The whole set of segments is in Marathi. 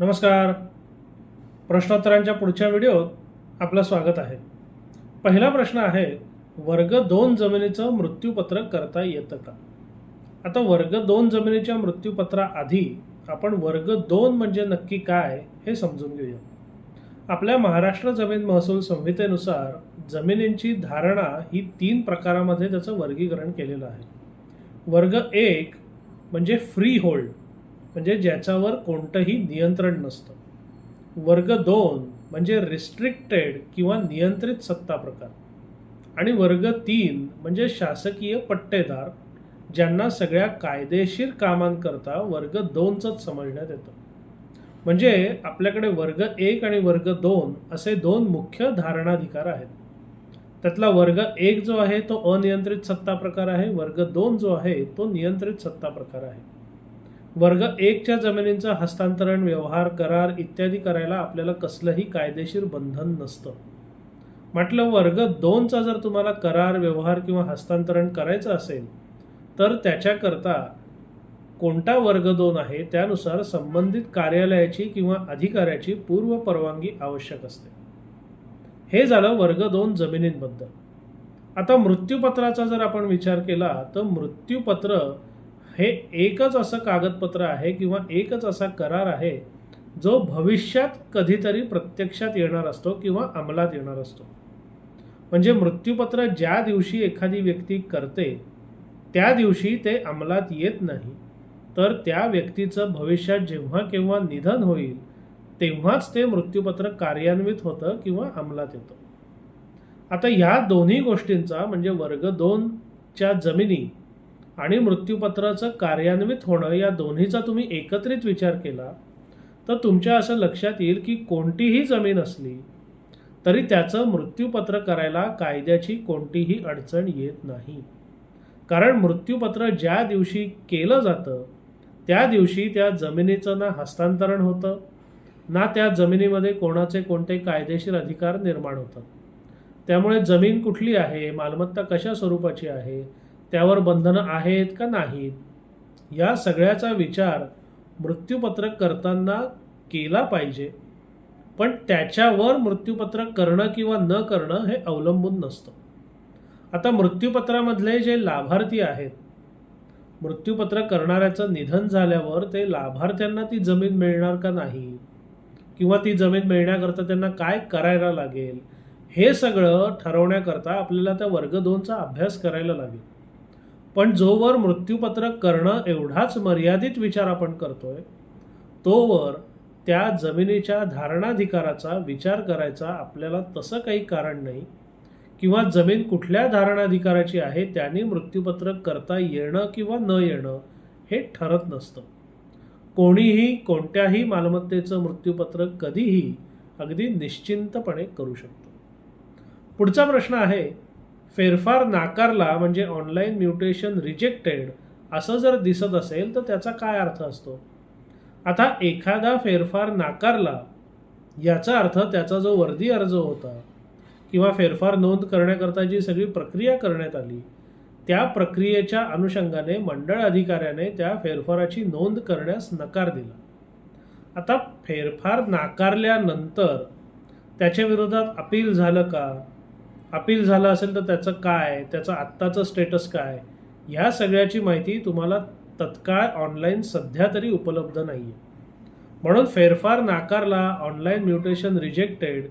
नमस्कार. प्रश्नोत्तरांच्या पुढच्या व्हिडिओत आपलं स्वागत आहे. पहिला प्रश्न आहे वर्ग दोन जमिनीचं मृत्यूपत्र करता येतं का? आता वर्ग दोन जमिनीच्या मृत्यूपत्राआधी आपण वर्ग दोन म्हणजे नक्की काय हे समजून घेऊया. आपल्या महाराष्ट्र जमीन महसूल संहितेनुसार जमिनींची धारणा ही तीन प्रकारामध्ये त्याचं वर्गीकरण केलेलं आहे. वर्ग एक म्हणजे फ्री होल्ड म्हणजे ज्याच्यावर कोणतंही नियंत्रण नसतं. वर्ग दोन म्हणजे रिस्ट्रिक्टेड किंवा नियंत्रित सत्ता प्रकार. आणि वर्ग तीन म्हणजे शासकीय पट्टेदार ज्यांना सगळ्या कायदेशीर कामांकरता वर्ग दोनचंच समजण्यात येतं. म्हणजे आपल्याकडे वर्ग एक आणि वर्ग दोन असे दोन मुख्य धारणाधिकार आहेत. त्यातला वर्ग एक जो आहे तो अनियंत्रित सत्ता प्रकार आहे वर्ग दोन जो आहे तो नियंत्रित सत्ता प्रकार आहे. वर्ग एकच्या जमिनींचं हस्तांतरण व्यवहार करार इत्यादी करायला आपल्याला कसलंही कायदेशीर बंधन नसतं. म्हटलं वर्ग दोनचा जर तुम्हाला करार व्यवहार किंवा हस्तांतरण करायचं असेल तर त्याच्याकरता कोणता वर्ग दोन आहे त्यानुसार संबंधित कार्यालयाची किंवा अधिकाऱ्याची पूर्व परवानगी आवश्यक असते. हे झालं वर्ग दोन जमिनींबद्दल. आता मृत्यूपत्राचा जर आपण विचार केला तर मृत्यूपत्र हे एकच असं कागदपत्र आहे किंवा एकच असा करार आहे जो भविष्यात कधीतरी प्रत्यक्षात येणार असतो किंवा अंमलात येणार असतो. म्हणजे मृत्यूपत्र ज्या दिवशी एखादी व्यक्ती करते त्या दिवशी ते अंमलात येत नाही. तर त्या व्यक्तीचं भविष्यात जेव्हा केव्हा निधन होईल तेव्हाच ते मृत्यूपत्र कार्यान्वित होतं किंवा अंमलात येतं. आता ह्या दोन्ही गोष्टींचा म्हणजे वर्ग दोनच्या जमिनी आणि मृत्यूपत्राचं कार्यान्वित होणं या दोन्हीचा तुम्ही एकत्रित विचार केला तर तुमच्या असं लक्षात येईल की कोणतीही जमीन असली तरी त्याचं मृत्यूपत्र करायला कायद्याची कोणतीही अडचण येत नाही. कारण मृत्यूपत्र ज्या दिवशी केलं जातं त्या दिवशी त्या जमिनीचं ना हस्तांतरण होतं ना त्या जमिनीमध्ये कोणाचे कोणते कायदेशीर अधिकार निर्माण होतात. त्यामुळे जमीन कुठली आहे मालमत्ता कशा स्वरूपाची आहे त्यावर बंधनं आहेत का नाहीत? या सगळ्याचा विचार मृत्यूपत्रक करताना केला पाहिजे. पण त्याच्यावर मृत्यूपत्रक करणं किंवा न करणं हे अवलंबून नसतं. आता मृत्यूपत्रामधले जे लाभार्थी आहेत मृत्यूपत्र करणाऱ्याचं निधन झाल्यावर ते लाभार्थ्यांना ती जमीन मिळणार का नाही? किंवा ती जमीन मिळण्याकरता त्यांना काय करायला लागेल? हे सगळं ठरवण्याकरता आपल्याला त्या वर्ग दोनचा अभ्यास करायला लागेल. पण जोवर मृत्यूपत्र करणं एवढाच मर्यादित विचार आपण करतोय तोवर त्या जमिनीच्या धारणाधिकाराचा विचार करायचा आपल्याला तसं काही कारण नाही किंवा जमीन कुठल्या धारणाधिकाराची आहे त्याने मृत्यूपत्र करता येणं किंवा न येणं हे ठरत नसतं. कोणीही कोणत्याही मालमत्तेचं मृत्यूपत्र कधीही अगदी निश्चिंतपणे करू शकतो. पुढचा प्रश्न आहे फेरफार नाकारला म्हणजे ऑनलाईन म्युटेशन रिजेक्टेड असं जर दिसत असेल तर त्याचा काय अर्थ असतो? आता एखादा फेरफार नाकारला याचा अर्थ त्याचा जो वर्दी अर्ज होता किंवा फेरफार नोंद करण्याकरता जी सगळी प्रक्रिया करण्यात आली त्या प्रक्रियेच्या अनुषंगाने मंडळ अधिकाऱ्याने त्या फेरफाराची नोंद करण्यास नकार दिला. आता फेरफार नाकारल्यानंतर त्याच्या विरोधात अपील झालं का? अपील झालं असेल तर त्याचं काय? त्याचं आत्ताचं स्टेटस काय? ह्या सगळ्याची माहिती तुम्हाला तत्काळ ऑनलाईन सध्या तरी उपलब्ध नाही आहे म्हणून फेरफार नाकारला ऑनलाईन म्युटेशन रिजेक्टेड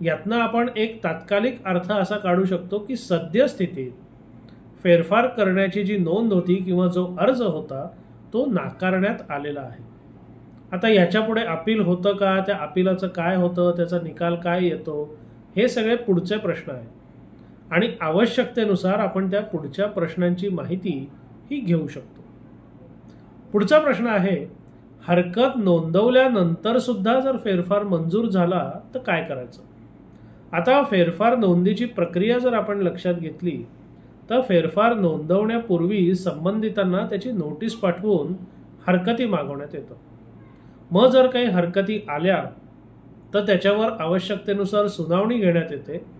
यातनं आपण एक तात्कालिक अर्थ असा काढू शकतो की सद्यस्थितीत फेरफार करण्याची जी नोंद होती किंवा जो अर्ज होता तो नाकारण्यात आलेला आहे. आता याच्यापुढे अपील होतं का? त्या अपिलाचं काय होतं? त्याचा निकाल काय येतो? हे सगळे पुढचे प्रश्न आहेत. आणि आवश्यकतेनुसार आपण त्या पुढच्या प्रश्नांची माहिती ही घेऊ शकतो. पुढचा प्रश्न आहे हरकत नोंदवल्यानंतर सुद्धा जर फेरफार मंजूर झाला तर काय करायचं? आता फेरफार नोंदीची प्रक्रिया जर आपण लक्षात घेतली तर फेरफार नोंदवण्यापूर्वी संबंधितांना त्याची नोटीस पाठवून हरकती मागवण्यात येतं. मग जर काही हरकती आल्या तर त्याच्यावर आवश्यकतेनुसार सुनावणी घेण्यात येते.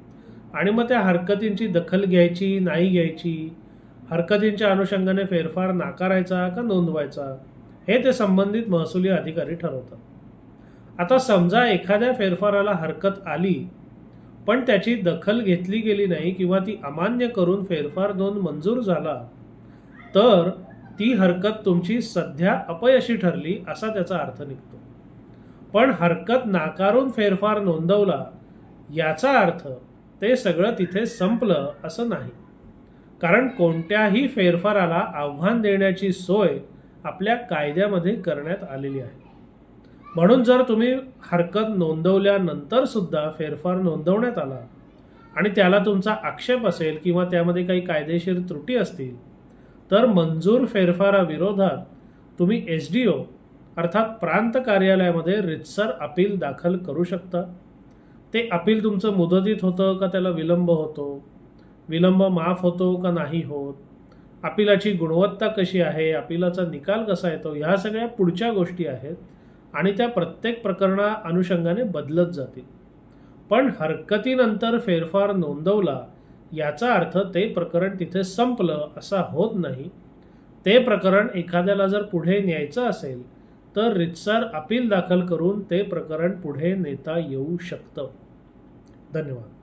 आणि मग त्या हरकतींची दखल घ्यायची नाही घ्यायची हरकतींच्या अनुषंगाने फेरफार नाकारायचा का नोंदवायचा हे ते संबंधित महसुली अधिकारी ठरवतात. आता समजा एखाद्या फेरफाराला हरकत आली पण त्याची दखल घेतली गेली नाही किंवा ती अमान्य करून फेरफार नोंद मंजूर झाला तर ती हरकत तुमची सध्या अपयशी ठरली असा त्याचा अर्थ निघतो. पण हरकत नाकारून फेरफार नोंदवला याचा अर्थ ते सगळं तिथे संपलं असं नाही. कारण कोणत्याही फेरफाराला आव्हान देण्याची सोय आपल्या कायद्यामध्ये करण्यात आलेली आहे. म्हणून जर तुम्ही हरकत नोंदवल्यानंतर सुद्धा फेरफार नोंदवण्यात आला आणि त्याला तुमचा आक्षेप असेल किंवा त्यामध्ये काही कायदेशीर त्रुटी असतील तर मंजूर फेरफाराविरोधात तुम्ही एस डी ओ अर्थात प्रांत कार्यालयामध्ये रितसर अपील दाखल करू शकता. ते अपील तुमचं मुदतीत होतं का त्याला विलंब होतो? विलंब माफ होतो का नाही होत? अपिलाची गुणवत्ता कशी आहे? अपिलाचा निकाल कसा येतो? ह्या सगळ्या पुढच्या गोष्टी आहेत आणि त्या प्रत्येक प्रकरणा अनुषंगाने बदलत जातील. पण हरकतीनंतर फेरफार नोंदवला याचा अर्थ ते प्रकरण तिथे संपलं असा होत नाही. ते प्रकरण एखाद्याला जर पुढे न्यायचं असेल तर रितसर अपील दाखल करून ते प्रकरण पुढे नेता येऊ शकतं. धन्यवाद.